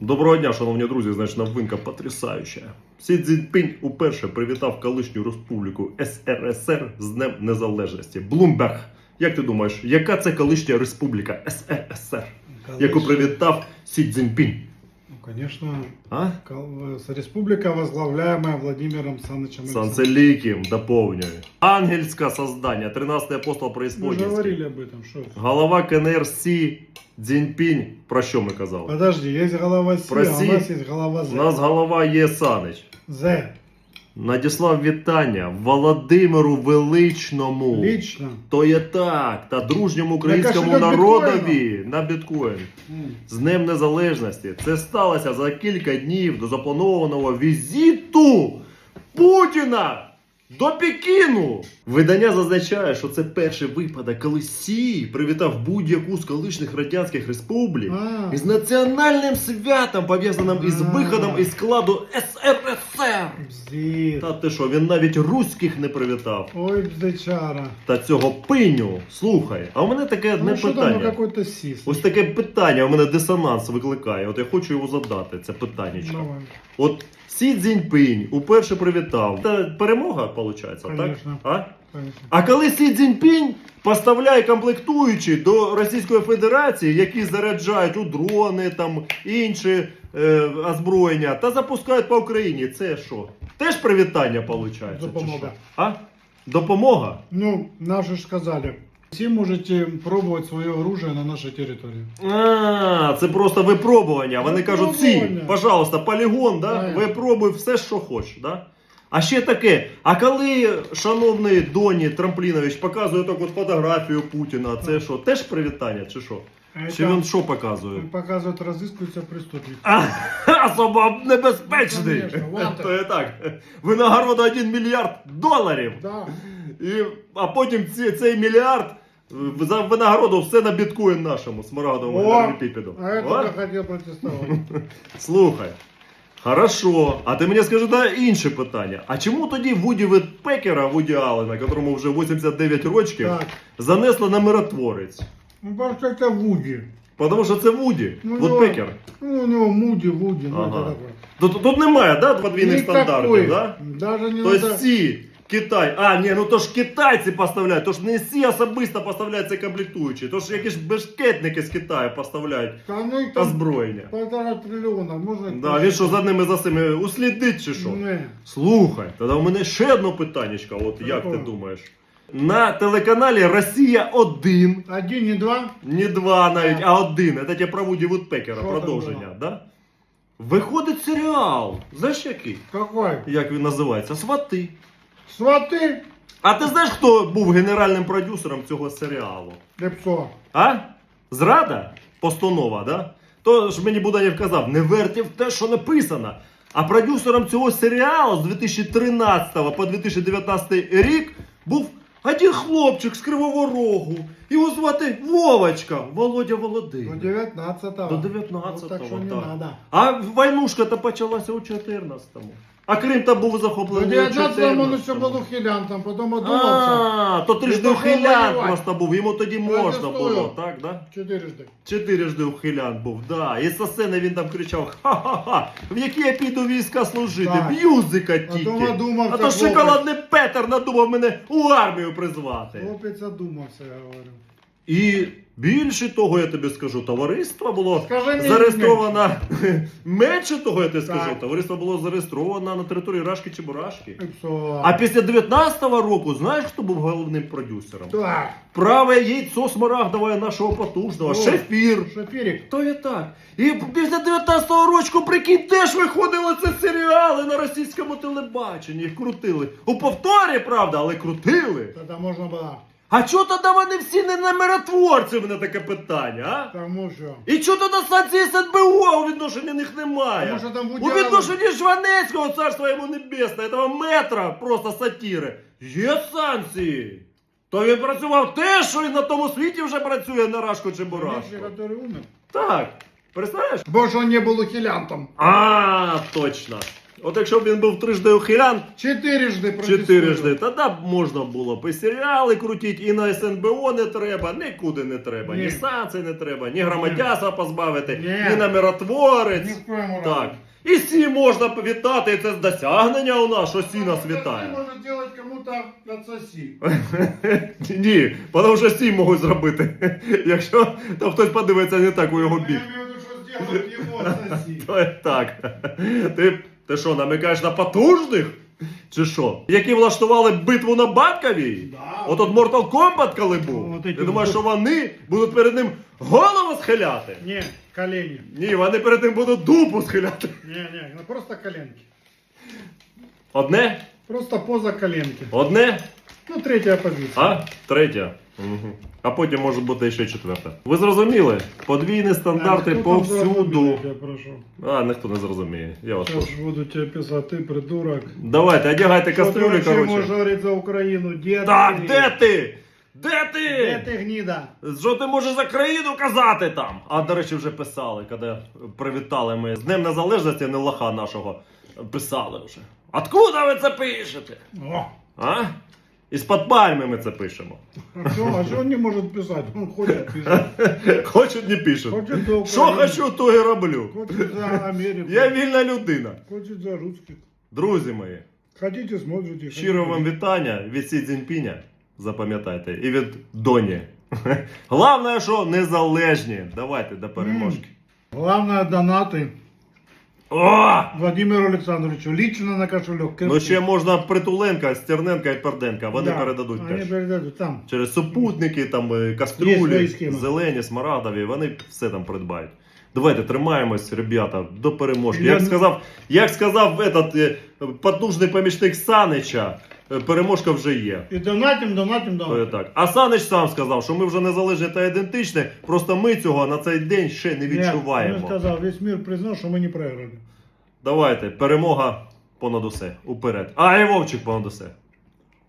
Доброго дня, шановні друзі. Значить, новинка потрясаюча. Сі Цзіньпінь уперше привітав колишню республіку СРСР з Днем Незалежності. Блумберг. Як ти думаєш, яка це колишня республіка СРСР, яку привітав Сі Цзіньпінь? Ну, конечно, А? кол- с- республика, возглавляемая Владимиром Санычем. Санцеліким доповнює. Ангельське создання, 13-й апостол Мы же преисподній. говорили об этом, что? Голова КНР Сі Цзіньпінь. Про що ми казали? Подожди, есть голова Си, а Проси. у нас есть голова У нас голова є Санич. З. Надіслав вітання Володимиру Величному. Лично. То є так, та дружньому українському кошельок народові на біткоін. З Днем Незалежності. Це сталося за кілька днів до запланованого візиту Путіна до Пекіну. Видання зазначає, що це перший випадок, коли Сі привітав будь-яку з колишніх радянських республік із національним святом, пов'язаним із виходом із складу СРСР. Бздит. Та ти що, він навіть руських не привітав. Ой, бздичара. Та цього пиню. Слухай, а у мене таке одне Ну что там, ну питання. какой-то сис. Ось таке питання у мене дисонанс викликає. От я хочу його задати. Це питаннячко. Давай. От Сі Цзіньпинь уперше привітав. Та перемога, виходить, так? Конечно. А? А коли Сі Цзіньпінь поставляє комплектуючі до Російської Федерації, які заряджають у дрони, там інші е, озброєння, та запускають по Україні, це що? Теж привітання виходить? Допомога. А? Допомога? Ну, же ж сказали, все можете пробовать свое оружие на нашей территории. А, це просто випробування. Вони кажуть, Сі, Випробування. пожалуйста, полігон, да? Так. випробуй все, що хочеш. Да? А ще таке, а коли шановний Доні Трамплінович показує так от фотографію Путіна, це що, теж привітання, чи що? А Чи это він що показує? показывают, разыскиваются преступники. А, особо небезпечний. Конечно, wanted. То є так. Винагорода 1 мільярд доларів. Да. І, а потім ці, цей мільярд е, за винагороду все на біткоін нашому смарагдовому О, Герміпіду. А это О, я хотел протестовать. Слухай. Хорошо, а ти мені скажи да, інше питання. А чому тоді Вуді Ветпекера, Вуді Аллена, которому вже 89 років, Так. занесли на миротворець? Ну, что это Вуди. Тому що це Вуді, Ну, Вудпекер. Ну, у него Муди, Вуди, ну Ага. это такое. Тут, тут немає да, подвійних Никакой. стандартів, да? Даже не Тобто надо... всі Китай. А, ні, ну то ж китайці поставляють, то ж не всі особисто поставляють це комплектуючі, то ж якісь бешкетники з Китаю поставляють Да ну там озброєння. полтора триллиона, можно... Да, він що за ними за цими услідить чи що? Не. Слухай, тоді у мене ще одне питаннячко, от як ти думаєш? На телеканалі Росія 1, Один, не два. не 2 навіть, а 1. Це ті про Вуді Вудпекера, Що там продовження, да? Виходить серіал. Знаєш який? Какой? Як він називається? Свати. Сваты. А ти знаєш, хто був генеральним продюсером цього серіалу? Лепсо. А? Зрада? Постанова, да? То ж мені Буданів казав, не верте в те, що написано. А продюсером цього серіалу з 2013 по 2019 рік був один хлопчик з Кривого Рогу. Його звати Вовочка, Володя До 19-го. До 19-го, Ну, так що не так. надо. А войнушка-то почалася у 14-му. А Крим то був До захоплений у 19-го он еще 14-му. был ухилянтом, потом одумался. А, то трижди І пішов ухилян воювати. просто був, йому тоді можна Протестую. було, так, да? Четырежды. Чотирижди ухилян був, да. І з сцени він там кричав: ха-ха-ха, в які я піду війська служити, Так. в юзика А тільки. то надумався А то хлопець. шоколадний Петер надумав мене у армію призвати. Хлопец одумался, я говорю. І більше того, я тобі скажу, товариство було Скажи мені зареєстровано. Менше того, я тобі скажу, Так. товариство було зареєстровано на території Рашки Чебурашки. Лепсо. А після 19-го року, знаєш, хто був головним продюсером? Да. Праве яйцо смарагдове нашого потужного, О. шефір. Шапирик. То є так. І після 19-го року, прикинь, теж виходили це серіали на російському телебаченні. Їх крутили. У повторі, правда, але крутили. Тогда можно было. А чого тоді вони всі не на миротворці? У мене таке питання, а? Тому що. І чого тоді станції СНБО у відношенні них немає? Тому що там у Вуді відношенні Жванецького царства йому небесне, этого метра просто сатіри. Є санкції. То він працював те, що і на тому світі вже працює на Рашку чи Бурашку. Конечно, который умер. Так, представляєш? Больше он не был ухилянтом. А, точно. От якщо б він був трижди ухилян, Четырежды чотирижди, тоді б можна було б і серіали крутити, і на СНБО не треба, нікуди не треба. Ні, Ні. санкцій не треба, ні громадянства позбавити, Ні. ні на миротворець. Ни в коем разе. Так. І всі можна вітати, і це досягнення у нас, що всі нас Ты вітає. можешь делать кому-то отсоси. Ні, тому що всі можуть зробити. Якщо там хтось подивиться не так у його Я бік. имею в виду, что сделать его отсоси. То є так. Ти, ти що, намикаєш на потужних? Чи що? Які влаштували битву на Батковій? Да. От от Mortal Kombat коли був. От Ти эти думаєш, що вони будуть перед ним голову схиляти? Не, колени. Ні, вони перед ним будуть дупу схиляти. Не, не, ну просто коленки. Одне? Просто поза коленки. Одне? Ну, третья позиция. А? Третя. Угу. А потім може бути ще четверта. Ви зрозуміли? Подвійні стандарти А, хто там повсюду. зрозуміє, Я прошу. А, ніхто не зрозуміє. Я вас прошу. Сейчас буду тебе писать, ты придурок. Давайте, одягайте Что ты кастрюлі, вообще можешь коротше. говорить за Украину? Где Так, ты? де ти? Де Где ти? ты, гнида? Що ти можеш за країну казати там? А до речі, вже писали, коли привітали ми з Днем Незалежності, не лоха нашого. Писали вже. Откуда ви це пишете? О, А? Із-під пальми ми це пишемо. а что, а он не может писать? Он хочет. Хочуть, не пишуть. Хочет за. Що хочу, то і роблю. Хочет за Америку. Я вільна людина. Хочет за русских. Друзі мої, Хотите, смотрите. щиро вам вітання від Сі Цзіньпіня, запам'ятайте, і від Доні. Головне, що незалежні. Давайте до переможки. Главное, донаты О! Владимиру Олександровичу, лично на кошелек. Ну ще можна Притуленка, Стерненка і Перденка. Вони Да, передадуть Вони теж. передадут там. Через супутники, там е, Є каструлі, схеми. зелені, смарагдові, вони все там придбають. Давайте тримаємось, ребята, до переможки. Я Як сказав, як сказав этот, е, потужний помічник Санича, переможка вже є. І донатим, донатим, донатим. так. А Санич сам сказав, що ми вже незалежні та ідентичні, просто ми цього на цей день ще не відчуваємо. Він сказав, весь мир признав, що ми не програли. Давайте, перемога понад усе. Уперед. А і Вовчик понад усе.